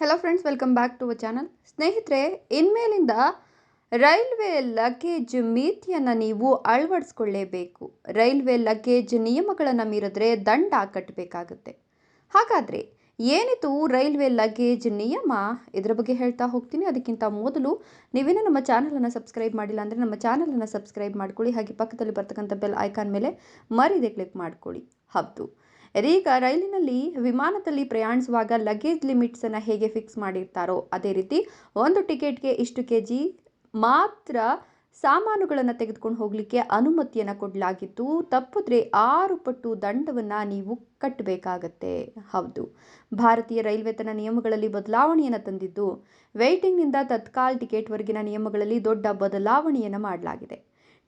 Hello friends welcome back to a channel ಸ್ನೇಹಿತರೆ, ಇನ್ಮೇಲಿಂದ railway luggage ಮಿತಿಯನ್ನು ನೀವು ಅಳವಡಿಸ್ಕೊಳ್ಳೇಬೇಕು. ರೈಲ್ವೆ ಲಗೇಜ್ ನಿಯಮಗಳನ್ನು ಮೀರಿದ್ರೆ ದಂಡ ಕಟ್ಟಬೇಕಾಗುತ್ತೆ ಹಾಗಾದರೆ ಏನಿತು ರೈಲ್ವೆ ಲಗೇಜ್ ನಿಯಮ? ಇದರ ಬಗ್ಗೆ ಹೇಳ್ತಾ ಹೋಗ್ತೀನಿ. ಅದಕ್ಕಿಂತ ಮೊದಲು ನೀವೇನು ನಮ್ಮ ಚಾನಲನ್ನು ಸಬ್ಸ್ಕ್ರೈಬ್ ಮಾಡಿಲ್ಲ ಅಂದರೆ ನಮ್ಮ ಚಾನಲನ್ನು ಸಬ್ಸ್ಕ್ರೈಬ್ ಮಾಡ್ಕೊಳ್ಳಿ. ಹಾಗೆ ಪಕ್ಕದಲ್ಲಿ ಬರ್ತಕ್ಕಂಥ ಬೆಲ್ ಐಕಾನ್ ಮೇಲೆ ಮರಿದೆ ಕ್ಲಿಕ್ ಮಾಡ್ಕೊಳ್ಳಿ. ಹೌದು. ಇದೀಗ ರೈಲಿನಲ್ಲಿ ವಿಮಾನದಲ್ಲಿ ಪ್ರಯಾಣಿಸುವಾಗ ಲಗೇಜ್ ಲಿಮಿಟ್ಸನ್ನು ಹೇಗೆ ಫಿಕ್ಸ್ ಮಾಡಿರ್ತಾರೋ, ಅದೇ ರೀತಿ ಒಂದು ಟಿಕೆಟ್ಗೆ ಇಷ್ಟು ಕೆ ಜಿ ಮಾತ್ರ ಸಾಮಾನುಗಳನ್ನು ತೆಗೆದುಕೊಂಡು ಹೋಗಲಿಕ್ಕೆ ಅನುಮತಿಯನ್ನು ಕೊಡಲಾಗಿತ್ತು. ತಪ್ಪಿದ್ರೆ ಆರು ಪಟ್ಟು ದಂಡವನ್ನು ನೀವು ಕಟ್ಟಬೇಕಾಗತ್ತೆ ಹೌದು. ಭಾರತೀಯ ರೈಲ್ವೆ ತನ್ನ ನಿಯಮಗಳಲ್ಲಿ ಬದಲಾವಣೆಯನ್ನು ತಂದಿದ್ದು ವೆಯ್ಟಿಂಗ್ನಿಂದ ತತ್ಕಾಲ್ ಟಿಕೆಟ್ವರೆಗಿನ ನಿಯಮಗಳಲ್ಲಿ ದೊಡ್ಡ ಬದಲಾವಣೆಯನ್ನು ಮಾಡಲಾಗಿದೆ.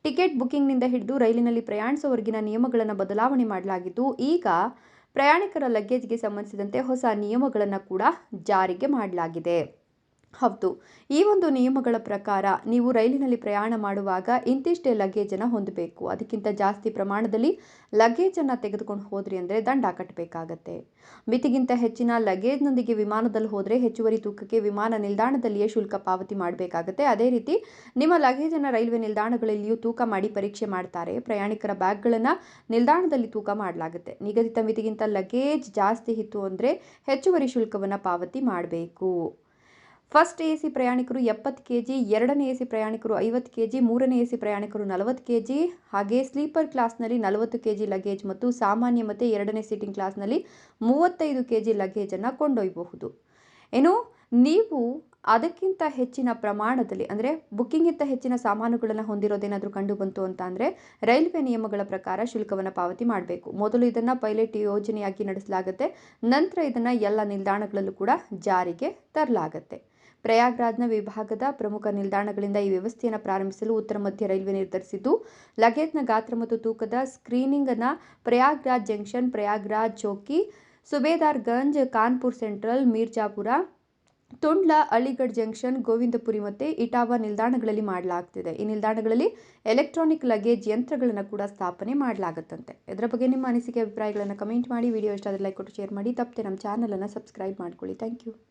ಟಿಕೆಟ್ ಬುಕ್ಕಿಂಗ್ನಿಂದ ಹಿಡಿದು ರೈಲಿನಲ್ಲಿ ಪ್ರಯಾಣಿಸುವವರೆಗಿನ ನಿಯಮಗಳನ್ನು ಬದಲಾವಣೆ ಮಾಡಲಾಗಿದ್ದು, ಈಗ ಪ್ರಯಾಣಿಕರ ಲಗೇಜ್ಗೆ ಸಂಬಂಧಿಸಿದಂತೆ ಹೊಸ ನಿಯಮಗಳನ್ನು ಕೂಡ ಜಾರಿಗೆ ಮಾಡಲಾಗಿದೆ. ಹೌದು. ಈ ಒಂದು ನಿಯಮಗಳ ಪ್ರಕಾರ ನೀವು ರೈಲಿನಲ್ಲಿ ಪ್ರಯಾಣ ಮಾಡುವಾಗ ಇಂತಿಷ್ಟೇ ಲಗೇಜನ್ನು ಹೊಂದಬೇಕು. ಅದಕ್ಕಿಂತ ಜಾಸ್ತಿ ಪ್ರಮಾಣದಲ್ಲಿ ಲಗೇಜನ್ನು ತೆಗೆದುಕೊಂಡು ಹೋದ್ರಿ ಅಂದರೆ ದಂಡ ಕಟ್ಟಬೇಕಾಗತ್ತೆ ಮಿತಿಗಿಂತ ಹೆಚ್ಚಿನ ಲಗೇಜ್ನೊಂದಿಗೆ ವಿಮಾನದಲ್ಲಿ ಹೋದರೆ ಹೆಚ್ಚುವರಿ ತೂಕಕ್ಕೆ ವಿಮಾನ ನಿಲ್ದಾಣದಲ್ಲಿಯೇ ಶುಲ್ಕ ಪಾವತಿ ಮಾಡಬೇಕಾಗತ್ತೆ. ಅದೇ ರೀತಿ ನಿಮ್ಮ ಲಗೇಜನ್ನು ರೈಲ್ವೆ ನಿಲ್ದಾಣಗಳಲ್ಲಿಯೂ ತೂಕ ಮಾಡಿ ಪರೀಕ್ಷೆ ಮಾಡ್ತಾರೆ. ಪ್ರಯಾಣಿಕರ ಬ್ಯಾಗ್ಗಳನ್ನು ನಿಲ್ದಾಣದಲ್ಲಿ ತೂಕ ಮಾಡಲಾಗುತ್ತೆ. ನಿಗದಿತ ಮಿತಿಗಿಂತ ಲಗೇಜ್ ಜಾಸ್ತಿ ಇತ್ತು ಅಂದರೆ ಹೆಚ್ಚುವರಿ ಶುಲ್ಕವನ್ನು ಪಾವತಿ ಮಾಡಬೇಕು. ಫಸ್ಟ್ ಎ ಸಿ ಪ್ರಯಾಣಿಕರು ಎಪ್ಪತ್ತು ಕೆ ಜಿ ಎರಡನೇ ಎ ಸಿ ಪ್ರಯಾಣಿಕರು ಐವತ್ತು ಕೆ ಜಿ ಮೂರನೇ ಎ ಸಿ ಪ್ರಯಾಣಿಕರು ನಲವತ್ತು ಕೆ ಜಿ ಹಾಗೆ ಸ್ಲೀಪರ್ ಕ್ಲಾಸ್ನಲ್ಲಿ ನಲವತ್ತು ಕೆ ಜಿ ಲಗೇಜ್ ಮತ್ತು ಸಾಮಾನ್ಯ ಮತ್ತು ಎರಡನೇ ಸೀಟಿಂಗ್ ಕ್ಲಾಸ್ನಲ್ಲಿ ಮೂವತ್ತೈದು ಕೆ ಜಿ ಲಗೇಜನ್ನು ಕೊಂಡೊಯ್ಯಬಹುದು. ಏನು? ನೀವು ಅದಕ್ಕಿಂತ ಹೆಚ್ಚಿನ ಪ್ರಮಾಣದಲ್ಲಿ, ಅಂದರೆ ಬುಕ್ಕಿಂಗಿಂತ ಹೆಚ್ಚಿನ ಸಾಮಾನುಗಳನ್ನು ಹೊಂದಿರೋದೇನಾದರೂ ಕಂಡು ಬಂತು ಅಂತ ಅಂದರೆ ರೈಲ್ವೆ ನಿಯಮಗಳ ಪ್ರಕಾರ ಶುಲ್ಕವನ್ನು ಪಾವತಿ ಮಾಡಬೇಕು. ಮೊದಲು ಇದನ್ನು ಪೈಲಟ್ ಯೋಜನೆಯಾಗಿ ನಡೆಸಲಾಗುತ್ತೆ, ನಂತರ ಇದನ್ನು ಎಲ್ಲ ನಿಲ್ದಾಣಗಳಲ್ಲೂ ಕೂಡ ಜಾರಿಗೆ ತರಲಾಗುತ್ತೆ. ಪ್ರಯಾಗ್ರಾಜ್ನ ವಿಭಾಗದ ಪ್ರಮುಖ ನಿಲ್ದಾಣಗಳಿಂದ ಈ ವ್ಯವಸ್ಥೆಯನ್ನು ಪ್ರಾರಂಭಿಸಲು ಉತ್ತರ ಮಧ್ಯ ರೈಲ್ವೆ ನಿರ್ಧರಿಸಿದ್ದು, ಲಗೇಜ್ನ ಗಾತ್ರ ಮತ್ತು ತೂಕದ ಸ್ಕ್ರೀನಿಂಗ್ ಅನ್ನು Prayagraj junction, Prayagraj Chheoki Subedarganj Kanpur central, Mirzapur, Tundla, Aligarh junction, Govindpuri ಮತ್ತು ಇಟಾವಾ ನಿಲ್ದಾಣಗಳಲ್ಲಿ ಮಾಡಲಾಗ್ತಿದೆ. ಈ ನಿಲ್ದಾಣಗಳಲ್ಲಿ ಎಲೆಕ್ಟ್ರಾನಿಕ್ ಲಗೇಜ್ ಯಂತ್ರಗಳನ್ನು ಕೂಡ ಸ್ಥಾಪನೆ ಮಾಡಲಾಗುತ್ತಂತೆ. ಇದರ ಬಗ್ಗೆ ನಿಮ್ಮ ಅನಿಸಿಕೆ, ಅಭಿಪ್ರಾಯಗಳನ್ನು ಕಮೆಂಟ್ ಮಾಡಿ. ವಿಡಿಯೋ ಇಷ್ಟ ಆದರೆ ಲೈಕ್ ಕೊಟ್ಟು ಶೇರ್ ಮಾಡಿ. ತಪ್ಪದೆ ನಮ್ಮ ಚಾನಲನ್ನು ಸಬ್ಸ್ಕ್ರೈಬ್ ಮಾಡ್ಕೊಳ್ಳಿ. Thank you.